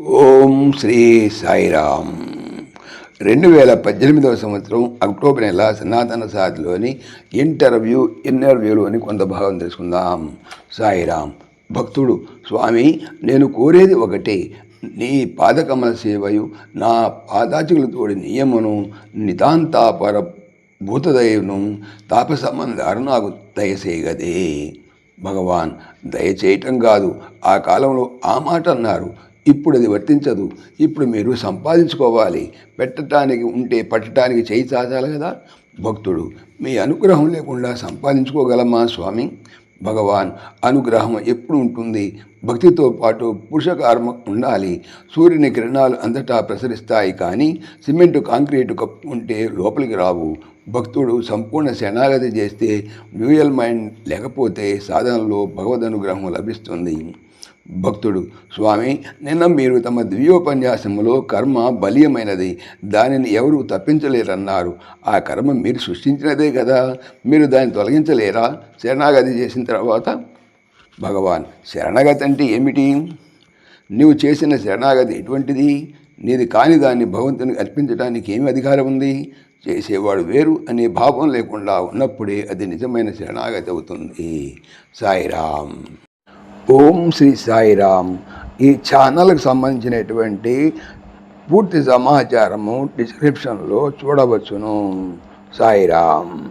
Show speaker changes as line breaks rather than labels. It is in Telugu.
ఓం శ్రీ సాయిరామ్. రెండు వేల పద్దెనిమిదవ సంవత్సరం అక్టోబర్ నెల సనాతన సాధిలోని ఇంటర్వ్యూ ఇంటర్వ్యూలోని కొంత భాగం తెలుసుకుందాం. సాయిరామ్ భక్తుడు స్వామి నేను కోరేది ఒకటే నీ పాదకమల సేవయు నా పాదాచులతోడి నియమను నితాంతాపర భూతదయను తాపసంబంధారు నాకు దయచేయగదే. భగవాన్ దయచేయటం కాదు ఆ కాలంలో ఆ మాట అన్నారు. ఇప్పుడు అది వర్తించదు. ఇప్పుడు మీరు సంపాదించుకోవాలి. పెట్టడానికి ఉంటే పట్టడానికి చేయి చాచాలి కదా. భక్తుడు మీ అనుగ్రహం లేకుండా సంపాదించుకోగలమా స్వామి? భగవాన్ అనుగ్రహం ఎప్పుడు ఉంటుంది? భక్తితో పాటు పురుషకార్మ ఉండాలి. సూర్యుని కిరణాలు అంతటా ప్రసరిస్తాయి కానీ సిమెంటు కాంక్రీటు కప్పుకుంటే లోపలికి రావు. భక్తుడు సంపూర్ణ శరణాగతి చేస్తే డ్యూయల్ మైండ్ లేకపోతే సాధనలో భగవద్ అనుగ్రహం లభిస్తుంది. భక్తుడు స్వామి నిన్న మీరు తమ ద్వియోపన్యాసములో కర్మ బలీయమైనది. దానిని ఎవరు తప్పించలేరన్నారు. ఆ కర్మ మీరు సృష్టించినదే కదా. మీరు దాన్ని తొలగించలేరా? శరణాగతి చేసిన తర్వాత భగవాన్ శరణాగతి అంటే ఏమిటి? నీవు చేసిన శరణాగతి ఎటువంటిది? నీది కాని దాన్ని భగవంతునికి అర్పించడానికి ఏమి అధికారం ఉంది? చేసేవాడు వేరు అనే భావం లేకుండా ఉన్నప్పుడే అది నిజమైన శరణాగతి అవుతుంది. సాయిరామ్. ఓం శ్రీ సాయిరామ్. ఈ ఛానల్కి సంబంధించినటువంటి పూర్తి సమాచారము డిస్క్రిప్షన్లో చూడవచ్చును. సాయిరామ్.